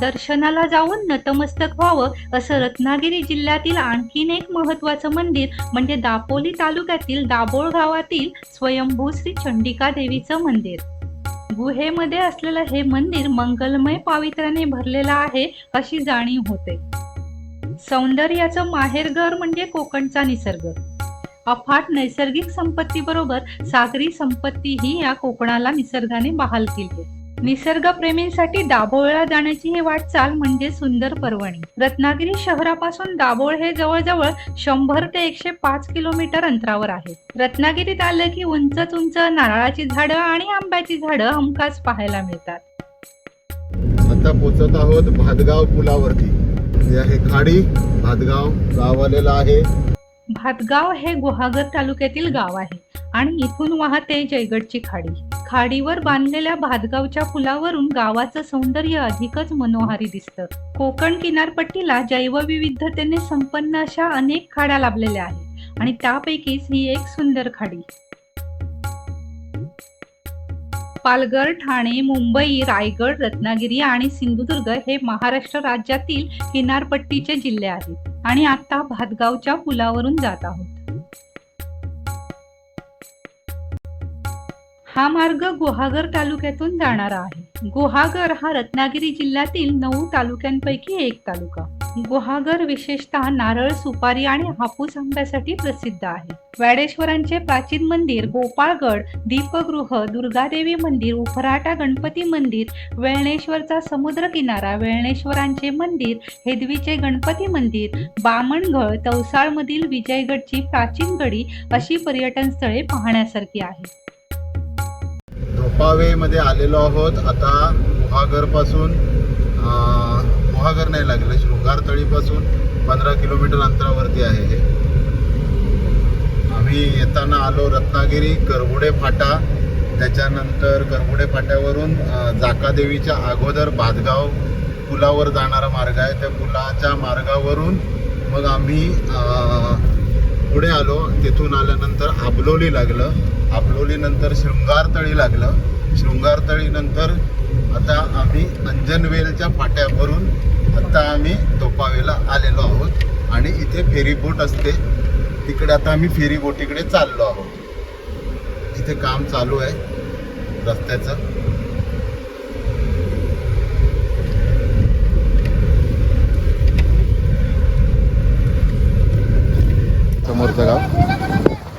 दर्शनाला जाऊन नतमस्तक व्हावं असं रत्नागिरी जिल्ह्यातील आणखीन एक महत्वाचं मंदिर म्हणजे दापोली तालुक्यातील दाभोळ गावातील स्वयंभू श्री चंडिका देवीचं मंदिर. गुहेमध्ये असलेलं हे मंदिर मंगलमय पावित्र्याने भरलेलं आहे अशी जाणीव होते. सौंदर्याचं माहेरघर म्हणजे कोकणचा निसर्ग. अफाट नैसर्गिक संपत्ती बरोबर सागरी संपत्ती ही या कोकणाला निसर्गाने बहाल केली आहे. निसर्गप्रेमींसाठी दाभोळला जाण्याची ही वाटचाल म्हणजे सुंदर पर्वणी. रत्नागिरी शहरापासून दाभोळ हे जवळजवळ शंभर ते एकशे पाच किलोमीटर अंतरावर आहे. रत्नागिरीत आलं की उंचच उंच नारळाची झाडं आणि आंब्याची झाडं हमखास पाहायला मिळतात. आता पोचत आहोत भातगाव पुलावरती. आहे खाडी भातगाव गाव आलेलं आहे. भातगाव हे गुहागर तालुक्यातील गाव आहे आणि इथून वाहते जयगडची खाडी. खाडीवर बांधलेल्या भातगावच्या पुलावरून गावाचं सौंदर्य अधिकच मनोहारी दिसतं. कोकण किनारपट्टीला जैवविविधतेने संपन्न अशा अनेक खाड्या लाभलेल्या आहेत आणि त्यापैकीच ही एक सुंदर खाडी. पालघर ठाणे मुंबई रायगड रत्नागिरी आणि सिंधुदुर्ग हे महाराष्ट्र राज्यातील किनारपट्टीचे जिल्हे आहेत आणि आता भातगावच्या पुलावरून जात आहोत. हा मार्ग गुहागर तालुक्यातून जाणारा आहे. गुहागर हा रत्नागिरी जिल्ह्यातील नऊ तालुक्यांपैकी एक तालुका. गुहागर विशेषतः नारळ सुपारी आणि हापूस आंब्यासाठी प्रसिद्ध आहे. वाडेश्वरांचे प्राचीन मंदिर गोपाळगड दीपगृह दुर्गादेवी मंदिर उफराटा गणपती मंदिर वेळणेश्वरचा समुद्र किनारा वेळणेश्वरांचे मंदिर हेदवीचे गणपती मंदिर बामणगड तवसाळमधील विजयगडची प्राचीन गडी अशी पर्यटन स्थळे पाहण्यासारखी आहेत. धोपावे मध्ये आलेलो आहोत. आता गुहागरपासून गुहागर नाही लागलं शृंगार तळीपासून पंधरा किलोमीटर अंतरावरती आहे हे. आम्ही येताना आलो रत्नागिरी करगुडे फाटा. त्याच्यानंतर करगुडे फाट्यावरून जाकादेवीच्या अगोदर भातगाव पुलावर जाणारा मार्ग आहे. त्या पुलाच्या मार्गावरून मग आम्ही पुढे आलो तिथून आल्यानंतर आबलोली लागलं. आबलोलीनंतर शृंगारतळी लागलं. शृंगारतळीनंतर आता आम्ही अंजनवेलच्या फाट्यावरून आता आम्ही तोपावेला आलेलो आहोत आणि इथे फेरीबोट असते. तिकडे आता आम्ही फेरीबोटीकडे चाललो आहोत. इथे काम चालू आहे रस्त्याचं. समोरचं गाव?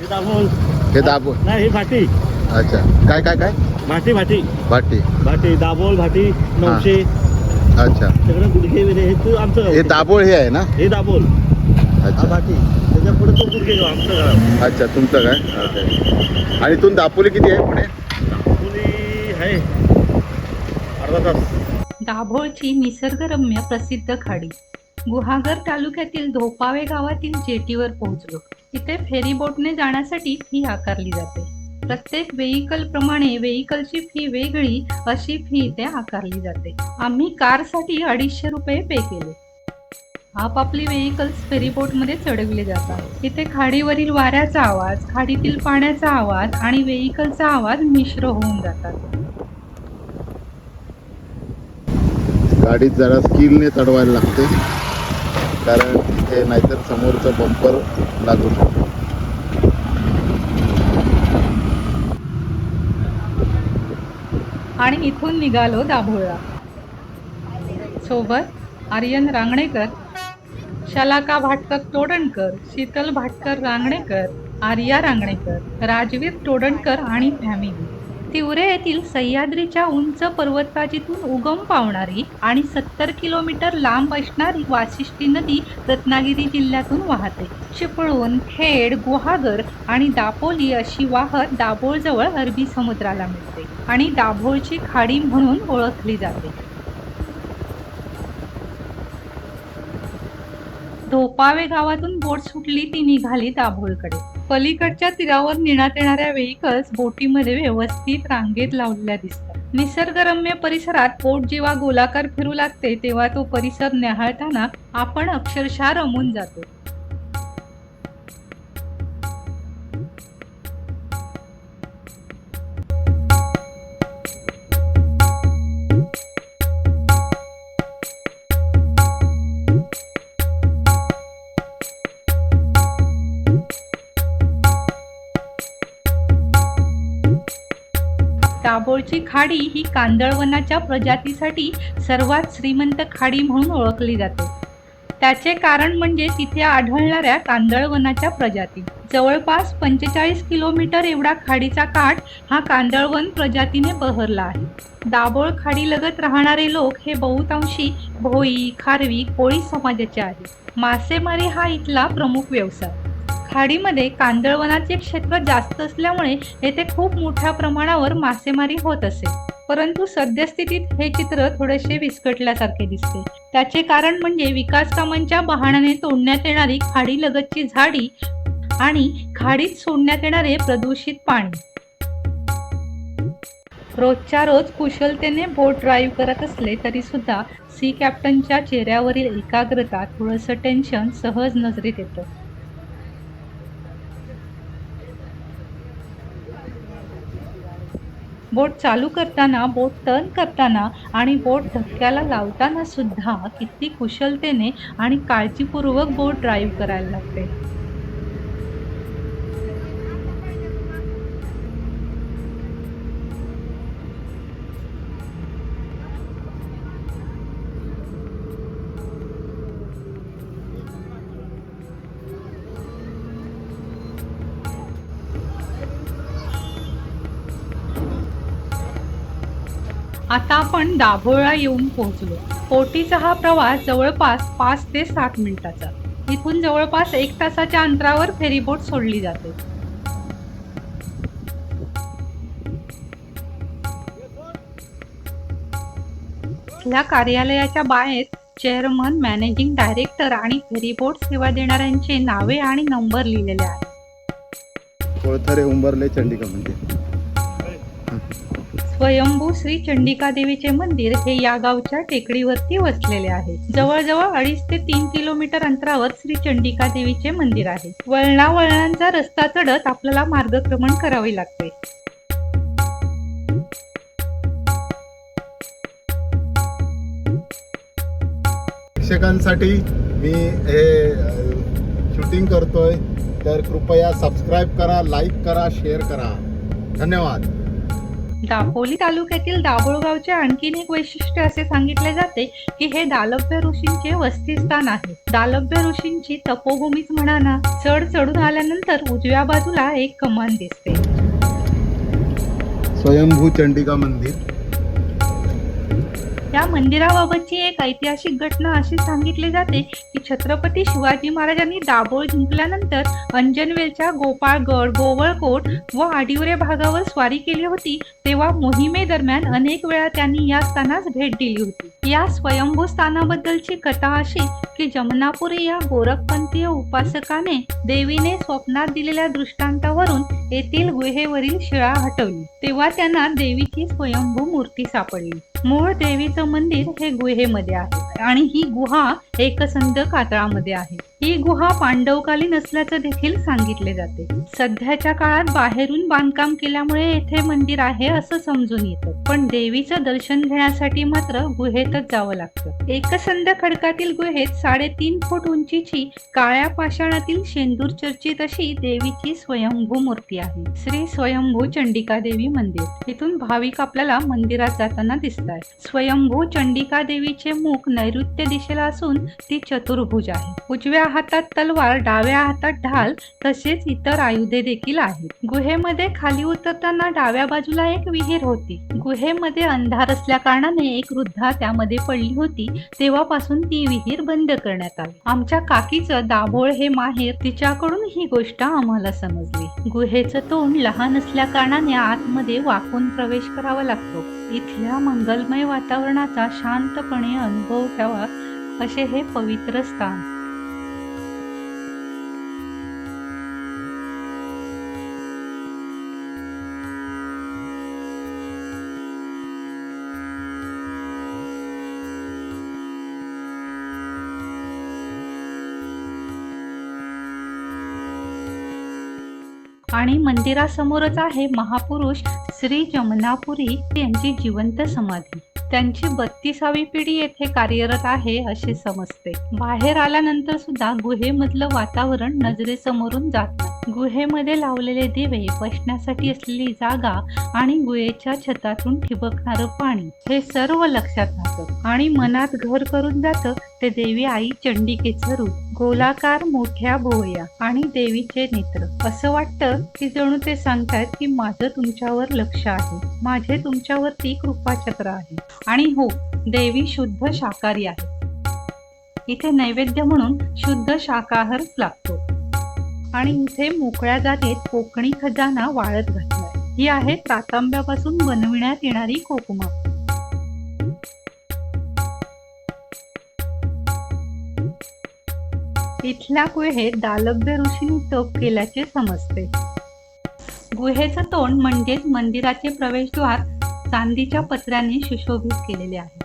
हे दाबून हे दाबो नाही ही भाटी. अच्छा. काय काय काय? भाटी भाटी. भाटी. भाटी दाबोळ भाटी नऊशे अच्छा. सगळं गुडघे वगैरे हे तू आमचं. हे दाबोळ हे आहे ना? हे दाबोल अच्छा. भाटी. त्याच्या पुढे तो गुडघे गाव आमचं गाव. अच्छा तुमचं काय. आणि इथून दापोली किती आहे पुणे दापोली आहे. अर्धा तास. दाभोळची निसर्गरम्य प्रसिद्ध खाडी. गुहागर तालुक्यातील धोपावे गावातील जेटीवर पोहोचलो. इथे फेरी बोटने जाण्यासाठी फी आकारली जाते. प्रत्येक व्हेकल प्रमाणे व्हेकलची फी वेगळी अशी फी इथे आकारली जाते. आम्ही कारसाठी अडीचशे रुपये पे केले. आपापली व्हेकल्स फेरी बोटमध्ये चढविले जातात. इथे खाडीवरील वाऱ्याचा आवाज खाडीतील पाण्याचा आवाज आणि व्हेकलचा आवाज मिश्र होऊन जातात. गाडीत जरा स्किलने चढवायला लागते. कारण हे नाहीतर समोरचं बंपर लागू शकतो. आणि इथून निघालो दाभोळला सोबत आर्यन रांगणेकर शलाका भाटकर तोडणकर शीतल भाटकर रांगणेकर आर्या रांगणेकर राजवीर तोडणकर आणि फॅमिली. तिवरे येथील सह्याद्रीच्या उंच पर्वतराजीतून उगम पावणारी आणि सत्तर किलोमीटर लांब असणारी वाशिष्ठी नदी रत्नागिरी जिल्ह्यातून वाहते. चिपळूण खेड गुहागर आणि दापोली अशी वाहत दाभोळजवळ अरबी समुद्राला मिळते आणि दाभोळची खाडी म्हणून ओळखली जाते. धोपावे गावातून बोट सुटली ती निघाली दाभोळकडे. पलीकडच्या तीरावर नेण्यात येणाऱ्या व्हेकल्स बोटीमध्ये व्यवस्थित रांगेत लावलेल्या दिसतात. निसर्गरम्य परिसरात बोट जेव्हा गोलाकार फिरू लागते तेव्हा तो परिसर न्याहाळताना आपण अक्षरशः रमून जातो. दाभोळची खाडी ही कांदळवनाच्या प्रजातीसाठी सर्वात श्रीमंत खाडी म्हणून ओळखली जाते. त्याचे कारण म्हणजे तिथे आढळणाऱ्या कांदळवनाच्या प्रजाती. जवळपास पंचेचाळीस किलोमीटर एवढा खाडीचा काठ हा कांदळवन प्रजातीने बहरला आहे. दाभोळ खाडीलगत राहणारे लोक हे बहुतांशी भोई खारवी कोळी समाजाचे आहेत. मासेमारी हा इथला प्रमुख व्यवसाय. खाडीमध्ये कांदळवनाचे क्षेत्र जास्त असल्यामुळे येथे खूप मोठ्या प्रमाणावर मासेमारी होत असे. परंतु सद्यस्थितीत हे चित्र थोडेसे विस्कटल्यासारखे दिसते. त्याचे कारण म्हणजे विकास कामांच्या बहाण्याने तोडण्यात येणारी खाडी लगतची झाडी आणि खाडीत सोडण्यात येणारे प्रदूषित पाणी. रोजच्या रोज कुशलतेने बोट ड्राईव्ह करत असले तरी सुद्धा सी कॅप्टनच्या चेहऱ्यावरील एकाग्रता थोडंसं टेन्शन सहज नजरेत येतं. बोट चालू करताना बोट टर्न करताना आणि बोट धक्क्याला लावताना सुद्धा किती कुशलतेने आणि काळजीपूर्वक बोट ड्राईव्ह करायला लागते. आता आपण दाभोळा येऊन पोहोचलो. पोटीचा हा प्रवास जवळपास पाच ते सात मिनिटाचा. इथून जवळपास एक तासाच्या अंतरावर फेरीबोट सोडली जाते. या कार्यालयाच्या बाहेर चेअरमन मॅनेजिंग डायरेक्टर आणि फेरीबोट सेवा देणाऱ्यांचे नावे आणि नंबर लिहिलेले आहेत. कोळथरे उंबरले चंडिका स्वयंभू श्री चंडिका देवीचे मंदिर हे या गावच्या टेकडीवरती वसलेले आहे. जवळजवळ अडीच ते तीन किलोमीटर अंतरावर श्री चंडिका देवीचे मंदिर आहे. वळणा वळणांचा रस्ता चढत आपल्याला मार्गक्रमण करावे लागते. प्रेक्षकांसाठी मी हे शूटिंग करतोय. तर कृपया सबस्क्राईब करा लाईक करा शेअर करा. धन्यवाद. दापोली तालुक्यातील दाभोळगावचे आणखीन एक वैशिष्ट्य असे सांगितले जाते की हे दालभ्य ऋषींचे वसतिस्थान आहे. दालभ्य ऋषींची तपोभूमीच म्हणा ना चढ चढून आल्यानंतर उजव्या बाजूला एक कमान दिसते. स्वयंभू चंडिका मंदिर. या मंदिराबाबतची एक ऐतिहासिक घटना अशी सांगितली जाते की छत्रपती शिवाजी महाराजांनी दाभोळ जिंकल्यानंतर अंजनवेलच्या गोपाळगड गोवळकोट व आडिवरे भागावर स्वारी केली होती. तेव्हा मोहिमेदरम्यान अनेक वेळा त्यांनी या स्थानास भेट दिली होती. या स्वयंभू स्थानाबद्दलची कथा अशी की जमनापुरी या गोरखपंथीय उपासकाने देवीने स्वप्नात दिलेल्या दृष्टांतावरून येथील गुहेवरील शिळा हटवली. तेव्हा त्यांना देवीची स्वयंभू मूर्ती सापडली. मूळ देवीचं मंदिर हे गुहेमध्ये आहे आणि ही गुहा एकसंध कातळामध्ये आहे. ही गुहा पांडवकालीन असल्याचं देखील सांगितले जाते. सध्याच्या काळात बाहेरून बांधकाम केल्यामुळे येथे मंदिर आहे असं समजून येतं. पण देवीचं दर्शन घेण्यासाठी मात्र गुहेतच जावं लागतं. एकसंध खडकातील गुहेत साडेतीन फूट उंचीची काळ्या पाषाणातील शेंदूर चर्चित अशी देवीची स्वयंभू मूर्ती आहे. श्री स्वयंभू चंडिका देवी मंदिर. इथून भाविक आपल्याला मंदिरात जाताना दिसत आहे स्वयंभू चंडिका देवीचे मुख नैऋत्य दिशेला असून ती चतुर्भुज आहे. उजव्या हातात तलवार डाव्या हातात ढाल तसेच इतर आयुधे देखील आहेत. गुहेमध्ये खाली उतरताना डाव्या बाजूला एक विहीर होती. गुहेमध्ये अंधार असल्या कारणाने एक वृद्धा त्यामध्ये पडली होती. तेव्हापासून ती विहीर बंद करण्यात आली. आमच्या काकीचं दाभोळ हे माहेर तिच्याकडून ही गोष्ट आम्हाला समजली. गुहेचं तोंड लहान असल्या कारणाने आतमध्ये वाकून प्रवेश करावा लागतो. इथल्या मंगलमय वातावरणाचा शांतपणे अनुभव घ्यावा असे हे पवित्र स्थान. आणि मंदिरासमोरच आहे महापुरुष श्री जमनापुरी यांची जिवंत समाधी. त्यांची बत्तीसावी पिढी येथे कार्यरत आहे असे समजते. बाहेर आल्यानंतर सुद्धा गुहेमधलं वातावरण नजरेसमोरून जात गुहेमध्ये लावलेले दिवे बसण्यासाठी असलेली जागा आणि गुहेच्या छतातून ठिबकणारं पाणी हे सर्व लक्षात राहतं. आणि मनात घर करून जातं ते देवी आई चंडिकेचं रूप. गोलाकार मोठ्या भोवया आणि देवीचे नेत्र. असं वाटतं की जणू ते सांगतायत की माझं तुमच्यावर लक्ष आहे. माझे तुमच्यावरती कृपाचक्र आहे. आणि हो देवी शुद्ध शाकाहारी आहे. इथे नैवेद्य म्हणून शुद्ध शाकाहारच लागतो. आणि इथे मोकळ्या जागेत कोकणी खजाना वाळत घातलाय. ही आहे तातांब्यापासून बनविण्यात येणारी कोकमा. इथल्या गुहेत दालभ्य ऋषींनी तप केल्याचे समजते. गुहेचं तोंड म्हणजेच मंदिराचे प्रवेशद्वार चांदीच्या पत्र्याने सुशोभित केलेले आहे.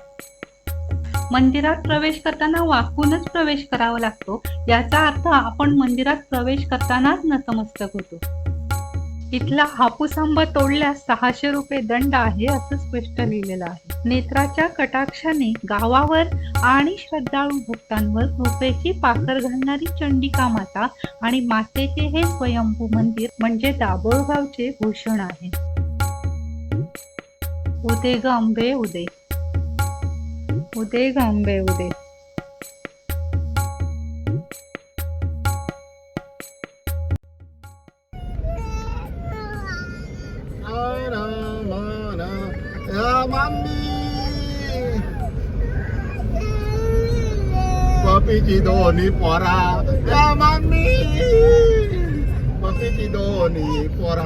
मंदिरात प्रवेश करताना वाकूनच प्रवेश करावा लागतो याचा अर्थ आपण मंदिरात प्रवेश करतानाच नतमस्तक होतो. इथला हापूस आंबा तोडल्यास सहाशे रुपये दंड आहे असं स्पष्ट लिहिलेलं आहे. नेत्राच्या कटाक्षाने गावावर आणि श्रद्धाळू भक्तांवर कृपेची पाखर घालणारी चंडिका माता आणि मातेचे हे स्वयंभू मंदिर म्हणजे दाभोळगावचे भूषण आहे. उदे ग अंबे उदे. उदे ग अंबे उदे. पपीची दोन्ही पोरा या मामी पपीची दोन्ही पोरा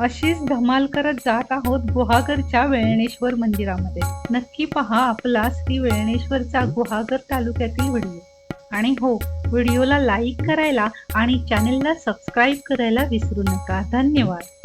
अशीच धमाल करत जात आहोत गुहागरच्या वेळणेश्वर मंदिरामध्ये. नक्की पहा आपला श्री वेळणेश्वरचा गुहागर तालुक्यातील व्हिडिओ. आणि हो व्हिडिओला लाईक करायला आणि चॅनेलला सबस्क्राईब करायला विसरू नका. धन्यवाद.